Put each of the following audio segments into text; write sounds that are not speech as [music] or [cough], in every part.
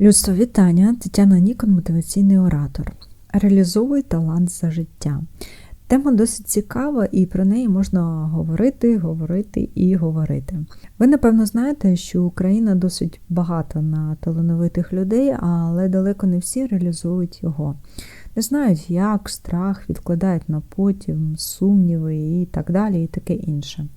Людство вітання, Тетяна Нікон, мотиваційний оратор. Реалізовуй талант за життя. Тема досить цікава, і про неї можна говорити, говорити і говорити. Ви, напевно, знаєте, що Україна досить багата на талановитих людей, але далеко не всі реалізують його. Не знають, як, страх, відкладають на потім, сумніви і так далі, і таке інше.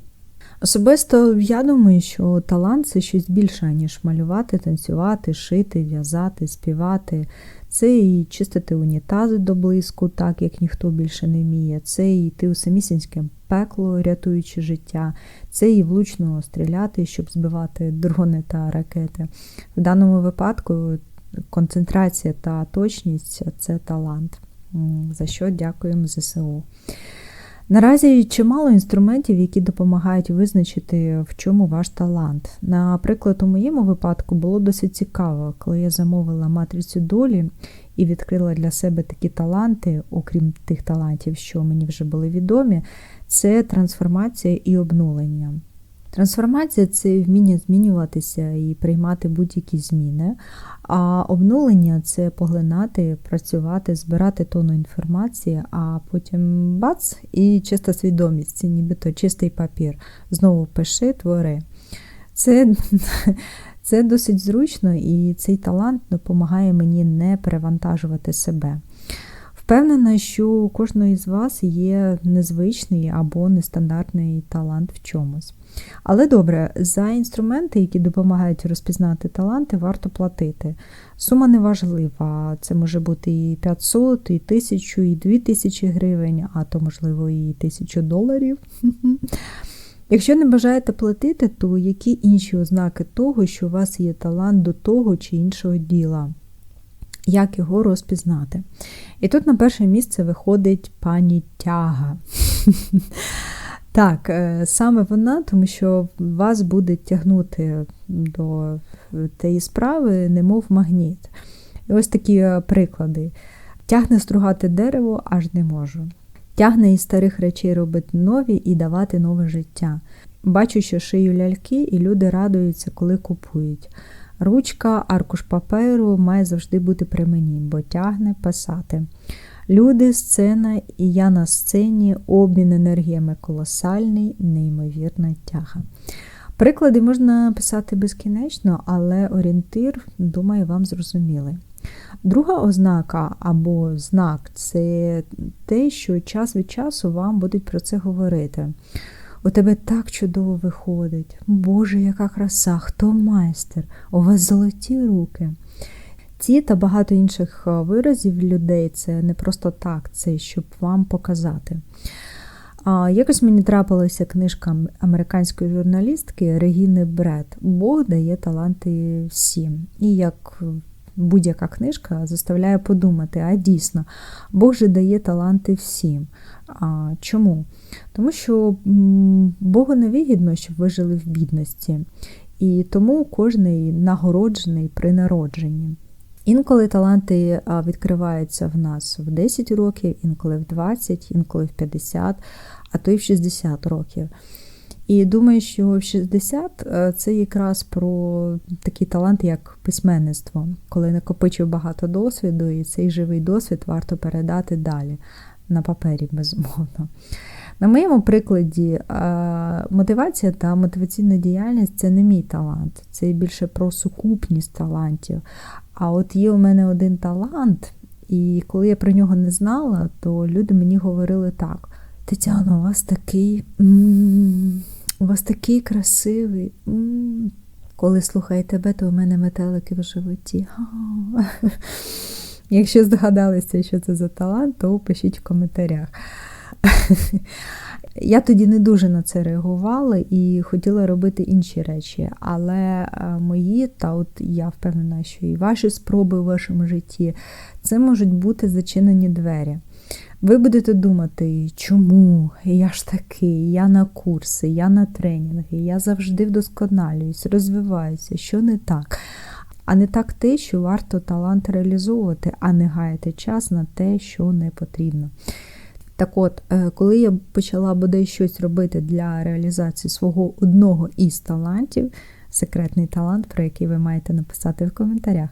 Особисто я думаю, що талант це щось більше, ніж малювати, танцювати, шити, в'язати, співати. Це і чистити унітази до блиску, так як ніхто більше не вміє. Це і йти у самісінське пекло, рятуючи життя, це і влучно стріляти, щоб збивати дрони та ракети. В даному випадку концентрація та точність це талант. За що дякуємо ЗСУ. Наразі чимало інструментів, які допомагають визначити, в чому ваш талант. Наприклад, у моєму випадку було досить цікаво, коли я замовила матрицю долі і відкрила для себе такі таланти, окрім тих талантів, що мені вже були відомі, це трансформація і обнулення. Трансформація це вміння змінюватися і приймати будь-які зміни, а обнулення це поглинати, працювати, збирати тонну інформації, а потім бац, і чиста свідомість, це нібито чистий папір. Знову пиши, твори. Це [laughs] це досить зручно, і цей талант допомагає мені не перевантажувати себе. Впевнена, що у кожного з вас є незвичний або нестандартний талант в чомусь. Але добре, за інструменти, які допомагають розпізнати таланти, варто платити. Сума не важлива, це може бути і 500, і 1000, і 2000 гривень, а то, можливо, і 1000 доларів. [laughs] Якщо не бажаєте платити, то які інші ознаки того, що у вас є талант до того чи іншого діла? Як його розпізнати? І тут на перше місце виходить пані тяга. [laughs] Так, е, саме вона, тому що вас буде тягнути до тієї справи, немов магніт. І ось такі е, приклади. Тягне стругати дерево, аж не можу. Тягне із старих речей робити нові і давати нове життя. Бачу, що шию ляльки, і люди радуються, коли купують. Ручка, аркуш паперу має завжди бути при мені, бо тягне писати. Люди, сцена і я на сцені, обмін енергіями колосальний, неймовірна тяга. Приклади можна писати безкінечно, але орієнтир, думаю, вам зрозумілий. Друга ознака або знак це те, що час від часу вам будуть про це говорити. У тебе так чудово виходить. Боже, яка краса, хто майстер, у вас золоті руки. Ці та багато інших е, виразів людей це не просто так, це щоб вам показати. Якось мені трапилася книжка американської журналістки Регіни Бред Бог дає таланти всім. І як будь-яка книжка заставляє подумати, а дійсно, Бог же дає таланти всім. А, Чому? Тому що Богу не вигідно, щоб ви жили в бідності. І тому кожний нагороджений при народженні. Інколи таланти відкриваються в нас в 10 років, інколи в 20, інколи в 50, а то й в 60 років. І думаю, що в 60 е, це якраз про такі таланти, як письменництво, коли накопичив багато досвіду, і цей живий досвід варто передати далі на папері, безумовно. На моєму прикладі, е, мотивація та мотиваційна діяльність це не мій талант, це більше про сукупність талантів. А от є у мене один талант, і коли я про нього не знала, то люди мені говорили так: Тетяно, у вас такий у вас такий красивий. Коли слухаю тебе, то у мене метелики в животі. [laughs] Якщо здогадалися, що це за талант, то пишіть в коментарях. [laughs] Я тоді не дуже на це реагувала і хотіла робити інші речі. Але е, мої, та от я впевнена, що і ваші спроби у вашому житті це можуть бути зачинені двері. Ви будете думати, чому я ж такий, я на курси, я на тренінги, я завжди вдосконалююсь, розвиваюся, що не так. А не так те, що варто талант реалізовувати, а не гаяти час на те, що не потрібно. Так от, е, коли я почала бодай щось робити для реалізації свого одного із талантів, секретний талант, про який ви маєте написати в коментарях.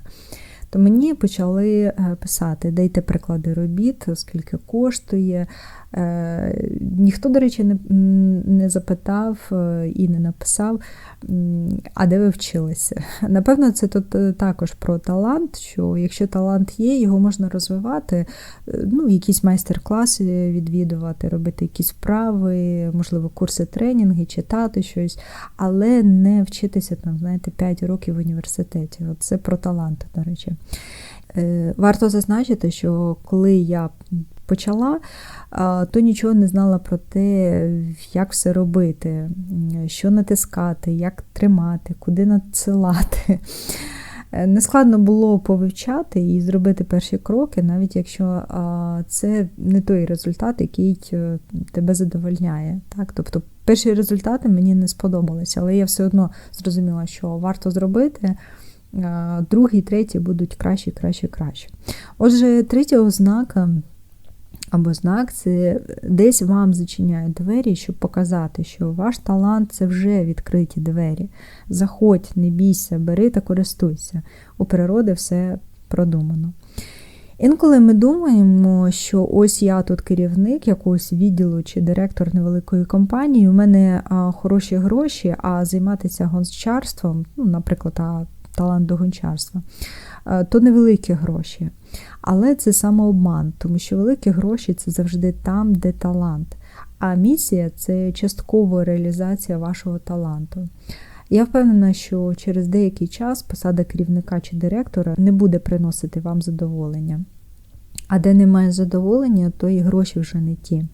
То мені почали е, писати, дайте приклади робіт, скільки коштує. Е, ніхто, до речі, не не запитав е, і не написав, а де ви вчилися. [laughs] Напевно, це тут також про талант, що якщо талант є, його можна розвивати, ну, якісь майстер-класи відвідувати, робити якісь вправи, можливо, курси тренінги, читати щось, але не вчитися там, знаєте, 5 років в університеті. От Це про таланти, до речі. Е, варто зазначити, що коли я почала, то нічого не знала про те, як все робити, що натискати, як тримати, куди надсилати. Е, нескладно було повивчати і зробити перші кроки, навіть якщо це не той результат, який е, тебе задовольняє. Так? Тобто перші результати мені не сподобалися, але я все одно зрозуміла, що варто зробити другий, третій будуть краще, краще, краще. Отже, третя ознака або знак це десь вам зачиняють двері, щоб показати, що ваш талант це вже відкриті двері. Заходь, не бійся, бери та користуйся. У природи все продумано. Інколи ми думаємо, що ось я тут керівник якогось відділу чи директор невеликої компанії, у мене хороші гроші, а займатися гончарством, ну, наприклад, талант до гончарства, е, то невеликі гроші. Але це самообман, тому що великі гроші це завжди там, де талант. А місія це часткова реалізація вашого таланту. Я впевнена, що через деякий час посада керівника чи директора не буде приносити вам задоволення. А де немає задоволення, то і гроші вже не ті.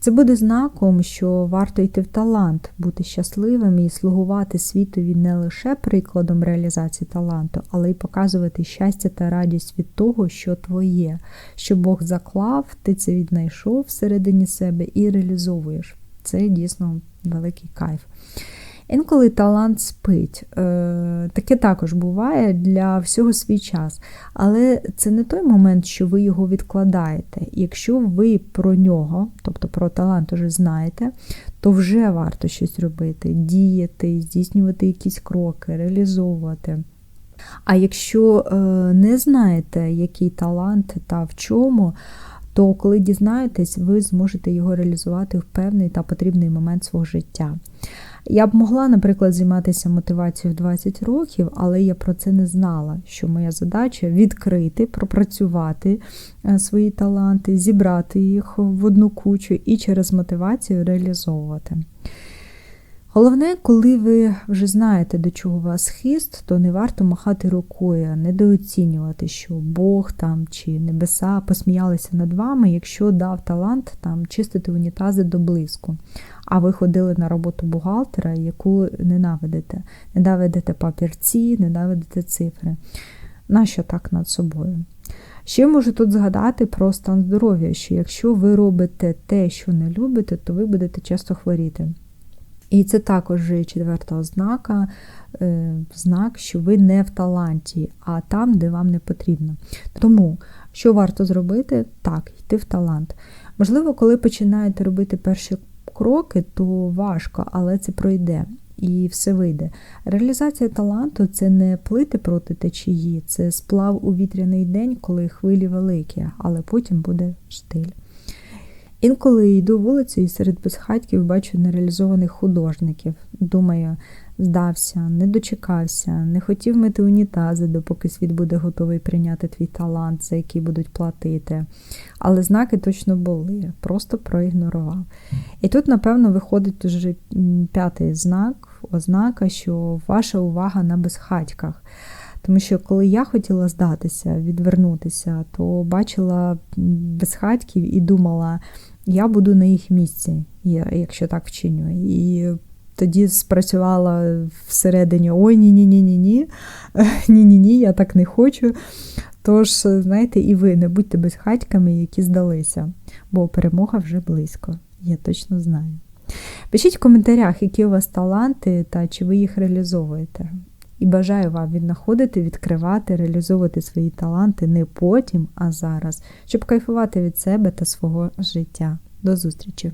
Це буде знаком, що варто йти в талант, бути щасливим і слугувати світові не лише прикладом реалізації таланту, але й показувати щастя та радість від того, що твоє, що Бог заклав, ти це віднайшов всередині себе і реалізовуєш. Це дійсно великий кайф. Інколи талант спить. Е, таке також буває для всього свій час. Але це не той момент, що ви його відкладаєте. Якщо ви про нього, тобто про талант уже знаєте, то вже варто щось робити, діяти, здійснювати якісь кроки, реалізовувати. А якщо е, не знаєте, який талант та в чому, то коли дізнаєтесь, ви зможете його реалізувати в певний та потрібний момент свого життя. Я б могла, наприклад, займатися мотивацією в 20 років, але я про це не знала, що моя задача відкрити, пропрацювати е, свої таланти, зібрати їх в одну кучу і через мотивацію реалізовувати. Головне, коли ви вже знаєте, до чого вас хист, то не варто махати рукою, недооцінювати, що Бог там чи небеса посміялися над вами, якщо дав талант там чистити унітази до блиску. А ви ходили на роботу бухгалтера, яку ненавидите. Ненавидите папірці, ненавидите цифри. Нащо так над собою? Ще можу тут згадати про стан здоров'я, що якщо ви робите те, що не любите, то ви будете часто хворіти. І це також четверта ознака, е, знак, що ви не в таланті, а там, де вам не потрібно. Тому, що варто зробити? Так, йти в талант. Можливо, коли починаєте робити перші кроки, то важко, але це пройде. І все вийде. Реалізація таланту це не плити проти течії, це сплав у вітряний день, коли хвилі великі, але потім буде штиль. Інколи йду вулицею серед безхатьків бачу нереалізованих художників. Думаю, здався, не дочекався, не хотів мити унітази, допоки світ буде готовий прийняти твій талант, за який будуть платити. Але знаки точно були, просто проігнорував. І тут, напевно, виходить уже п'ятий знак, ознака, що ваша увага на безхатьках. Тому що коли я хотіла здатися, відвернутися, то бачила безхатьків і думала, я буду на їх місці, якщо так вчиню. І тоді спрацювала всередині: ой, ні-ні-ні-ні-ні, ні-ні-ні, [laughs] я так не хочу. Тож, знаєте, і ви не будьте безхатьками, які здалися, бо перемога вже близько, я точно знаю. Пишіть в коментарях, які у вас таланти та чи ви їх реалізовуєте. І бажаю вам віднаходити, відкривати, реалізовувати свої таланти не потім, а зараз, щоб кайфувати від себе та свого життя. До зустрічі!